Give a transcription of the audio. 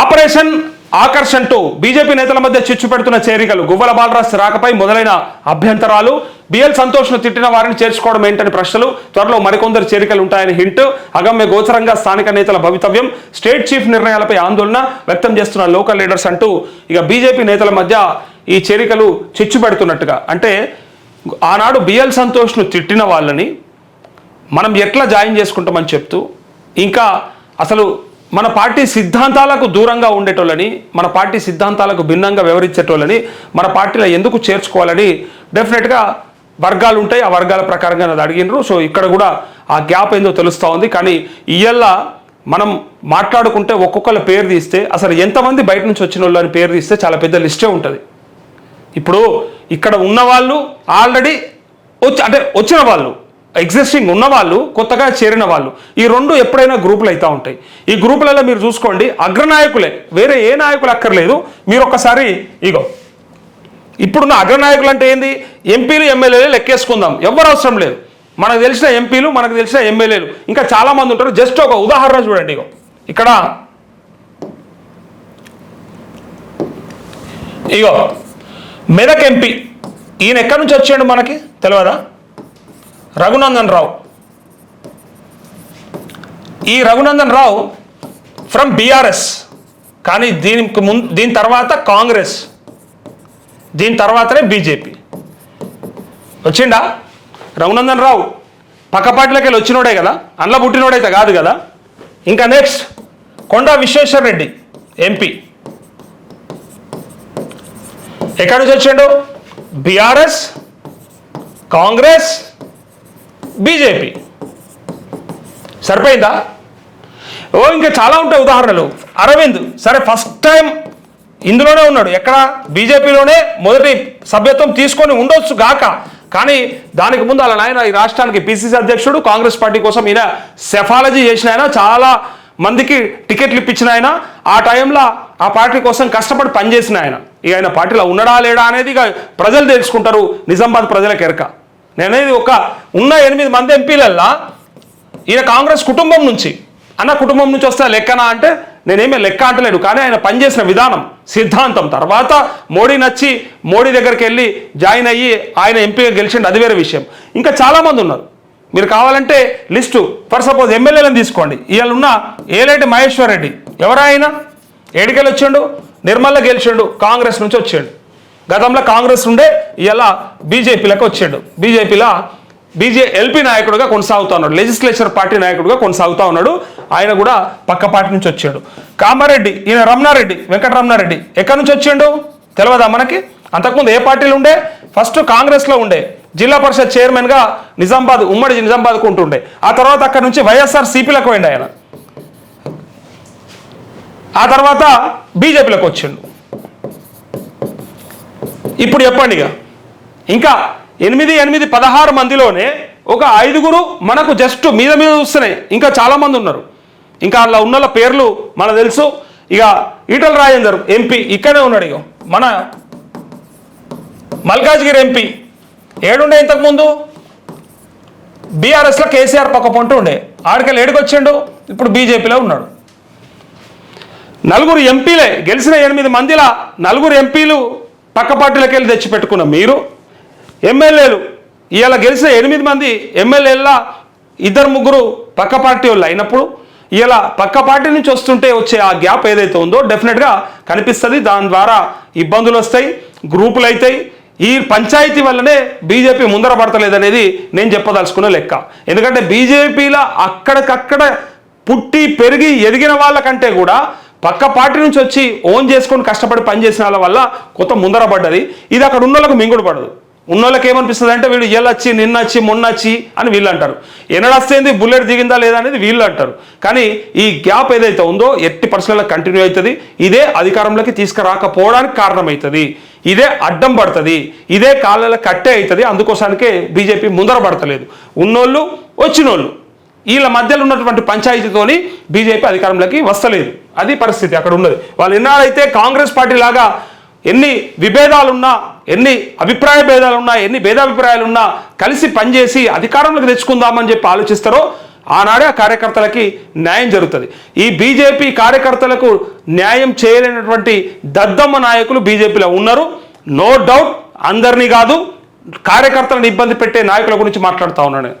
Operation ఆకర్షణ two BJP నేతల మధ్య చిచ్చు పెడుతున్న చేరికలు గువ్వల బాలరాజ్ రాకపై మొదలైన అభ్యంతరాలు. బిఎల్ సంతోష్ను తిట్టిన వారిని చేర్చుకోవడం ఏంటని ప్రశ్నలు. త్వరలో మరికొందరు చేరికలు ఉంటాయని హింట్. అగమ్య గోచరంగా స్థానిక నేతల భవితవ్యం. స్టేట్ చీఫ్ నిర్ణయాలపై ఆందోళన వ్యక్తం చేస్తున్న లోకల్ లీడర్స్ అంటూ ఇక బీజేపీ నేతల మధ్య ఈ చేరికలు చిచ్చు పెడుతున్నట్టుగా. అంటే ఆనాడు బిఎల్ సంతోష్ను తిట్టిన వాళ్ళని మనం ఎట్లా జాయిన్ చేసుకుంటామని చెప్తూ ఇంకా అసలు మన పార్టీ సిద్ధాంతాలకు దూరంగా ఉండేటోళ్ళని మన పార్టీ సిద్ధాంతాలకు భిన్నంగా వివరించేటోళ్ళని మన పార్టీలో ఎందుకు చేర్చుకోవాలని డెఫినెట్గా వర్గాలు ఉంటాయి. ఆ వర్గాల ప్రకారంగా అది అడిగినారు. సో ఇక్కడ కూడా ఆ గ్యాప్ ఏందో తెలుస్తూ ఉంది. కానీ ఇయ్యల్లా మనం మాట్లాడుకుంటే ఒక్కొక్కళ్ళ పేరు తీస్తే అసలు ఎంతమంది బయట నుంచి వచ్చిన వాళ్ళు అని పేరు తీస్తే చాలా పెద్ద లిస్టే ఉంటుంది. ఇప్పుడు ఇక్కడ ఉన్న వాళ్ళు ఆల్రెడీ వచ్చి అంటే వచ్చిన వాళ్ళు ఎగ్జిస్టింగ్ ఉన్నవాళ్ళు కొత్తగా చేరిన వాళ్ళు ఈ రెండు ఎప్పుడైనా గ్రూపులు అవుతూ ఉంటాయి. ఈ గ్రూపులలో మీరు చూసుకోండి అగ్రనాయకులే వేరే ఏ నాయకులు అక్కర్లేదు. మీరు ఒక్కసారి ఇగో ఇప్పుడున్న అగ్రనాయకులు అంటే ఏంది? ఎంపీలు ఎమ్మెల్యేలు లెక్కేసుకుందాం. ఎవరు అవసరం లేదు. మనకు తెలిసిన ఎంపీలు మనకు తెలిసిన ఎమ్మెల్యేలు. ఇంకా చాలామంది ఉంటారు. జస్ట్ ఒక ఉదాహరణ చూడండి ఇగో. ఇక్కడ ఇగో మెదక్ ఎంపీ. ఈయన ఎక్కడి నుంచి వచ్చాడు మనకి? తెలియదా రఘునందన్ రావు. ఈ రఘునందన్ రావు ఫ్రమ్ బీఆర్ఎస్ కానీ దీనికి ముందు దీని తర్వాత కాంగ్రెస్ దీని తర్వాతనే బీజేపీ. వచ్చిండా? రఘునందన్ రావు పక్కపాటిలోకి వెళ్ళి వచ్చినోడే కదా అందులో పుట్టినోడైతే కాదు కదా. ఇంకా నెక్స్ట్ కొండా విశ్వేశ్వర రెడ్డి ఎంపీ ఎక్కడి నుంచి వచ్చిండు? BRS Congress BJP. సరిపోయిందా? ఓ ఇంకా చాలా ఉంటాయి ఉదాహరణలు. అరవింద్ సరే ఫస్ట్ టైం ఇందులోనే ఉన్నాడు. ఎక్కడ? బీజేపీలోనే మొదటి సభ్యత్వం తీసుకొని ఉండొచ్చు గాక. కానీ దానికి ముందు అలా నాయన ఈ రాష్ట్రానికి పిసిసి అధ్యక్షుడు కాంగ్రెస్ పార్టీ కోసం ఈయన సెఫాలజీ చేసిన ఆయన చాలా మందికి టికెట్లు ఇప్పించిన ఆయన. ఆ టైంలో ఆ పార్టీ కోసం కష్టపడి పనిచేసిన ఆయన. ఇక ఆయన పార్టీలో ఉన్నడా లేడా అనేది ఇక ప్రజలు తెలుసుకుంటారు. నిజామాబాద్ ప్రజలకు ఎరక. నేనేది ఒక ఉన్న ఎనిమిది మంది ఎంపీలల్లా ఈయన కాంగ్రెస్ కుటుంబం నుంచి అన్న కుటుంబం నుంచి వస్తే లెక్కనా అంటే నేనేమీ లెక్క అంటలేడు కానీ ఆయన పనిచేసిన విధానం సిద్ధాంతం. తర్వాత మోడీ నచ్చి మోడీ దగ్గరికి వెళ్ళి జాయిన్ అయ్యి ఆయన ఎంపీగా గెలిచిండు అది వేరే విషయం. ఇంకా చాలామంది ఉన్నారు. మీరు కావాలంటే లిస్టు ఫర్ సపోజ్ ఎమ్మెల్యేలను తీసుకోండి. ఇవాళ ఉన్న ఏలేటి మహేశ్వర్ రెడ్డి ఎవరాయన ఏడికెళ్ళి వచ్చిండు నిర్మల్ల గెలిచిండు కాంగ్రెస్ నుంచి వచ్చాడు. గతంలో కాంగ్రెస్ ఉండే ఇలా బీజేపీలకు వచ్చాడు. బీజేపీలో బీజే ఎల్పీ నాయకుడుగా కొనసాగుతా ఉన్నాడు. లెజిస్లేచర్ పార్టీ నాయకుడుగా కొనసాగుతా ఉన్నాడు. ఆయన కూడా పక్క పార్టీ నుంచి వచ్చాడు. కామారెడ్డి ఈయన రమణారెడ్డి వెంకటరమణారెడ్డి ఎక్కడి నుంచి వచ్చిండు? తెలియదా మనకి? అంతకుముందు ఏ పార్టీలు ఉండే? ఫస్ట్ కాంగ్రెస్లో ఉండే. జిల్లా పరిషత్ చైర్మన్గా నిజామాబాద్ ఉమ్మడి నిజామాబాద్కు ఉంటుండే. ఆ తర్వాత అక్కడి నుంచి వైఎస్ఆర్ సిపిలకు పోయిండు ఆయన. ఆ తర్వాత బీజేపీలకు వచ్చిండు. ఇప్పుడు చెప్పండి ఇక. ఇంకా ఎనిమిది ఎనిమిది పదహారు మందిలోనే ఒక ఐదుగురు మనకు జస్ట్ మీద మీద చూస్తున్నాయి. ఇంకా చాలామంది ఉన్నారు. ఇంకా అలా ఉన్న వాళ్ళ పేర్లు మనకు తెలుసు. ఇక ఈటల రాజేందర్ ఎంపీ ఇక్కడే ఉన్నాడు ఇక మన మల్కాజ్గిరి ఎంపీ ఏడుండే ఇంతకుముందు? బీఆర్ఎస్లో కేసీఆర్ పక్క పొంట ఉండే. ఆడికెళ్ళి ఏడుకొచ్చిండు? ఇప్పుడు బీజేపీలో ఉన్నాడు. నలుగురు ఎంపీలే గెలిచిన ఎనిమిది మందిలా నలుగురు ఎంపీలు పక్క పార్టీలకు వెళ్ళి తెచ్చిపెట్టుకున్న మీరు. ఎమ్మెల్యేలు ఇవాళ గెలిచిన ఎనిమిది మంది ఎమ్మెల్యేలా ఇద్దరు ముగ్గురు పక్క పార్టీ వాళ్ళు అయినప్పుడు ఇలా పక్క పార్టీ నుంచి వస్తుంటే వచ్చే ఆ గ్యాప్ ఏదైతే ఉందో డెఫినెట్గా కనిపిస్తుంది. దాని ద్వారా ఇబ్బందులు వస్తాయి గ్రూపులు అవుతాయి ఈ పంచాయతీ వల్లనే బీజేపీ ముందర పడతలేదనేది నేను చెప్పదలుచుకున్న లెక్క. ఎందుకంటే బీజేపీలో అక్కడికక్కడ పుట్టి పెరిగి ఎదిగిన వాళ్ళకంటే కూడా పక్క పార్టీ నుంచి వచ్చి ఓన్ చేసుకొని కష్టపడి పనిచేసిన వాళ్ళ వల్ల కొత్త ముందర పడ్డది. ఇది అక్కడ ఉన్న వాళ్ళకి మింగుడు పడదు. ఉన్నోళ్ళకి ఏమనిపిస్తుంది అంటే వీళ్ళు ఎల్లొచ్చి నిన్నొచ్చి మొన్నొచ్చి అని వీళ్ళు అంటారు. ఎన్నడొస్తేంది బుల్లెట్ దిగిందా లేదా అనేది వీళ్ళు అంటారు. కానీ ఈ గ్యాప్ ఏదైతే ఉందో ఎట్టి పరిస్థితుల్లో కంటిన్యూ అవుతుంది. ఇదే అధికారంలోకి తీసుకురాకపోవడానికి కారణమవుతుంది. ఇదే అడ్డం పడుతుంది. ఇదే కాళ్ళలో కట్టే అవుతుంది. అందుకోసానికే బీజేపీ ముందర పడతలేదు. ఉన్నోళ్ళు వచ్చినోళ్ళు. వీళ్ళ మధ్యలో ఉన్నటువంటి పంచాయతీతోని బీజేపీ అధికారంలోకి వస్తలేదు. అది పరిస్థితి అక్కడ ఉన్నది. వాళ్ళు ఎన్నాళ్ళైతే కాంగ్రెస్ పార్టీ లాగా ఎన్ని విభేదాలున్నా ఎన్ని అభిప్రాయ భేదాలున్నా ఎన్ని భేదాభిప్రాయాలున్నా కలిసి పనిచేసి అధికారంలోకి తెచ్చుకుందామని చెప్పి ఆలోచిస్తారో ఆనాడే ఆ కార్యకర్తలకి న్యాయం జరుగుతుంది. ఈ బీజేపీ కార్యకర్తలకు న్యాయం చేయలేనటువంటి దద్దమ్మ నాయకులు బీజేపీలో ఉన్నారు. నో డౌట్ అందరినీ కాదు కార్యకర్తలను ఇబ్బంది పెట్టే నాయకుల గురించి మాట్లాడుతూ ఉన్నాను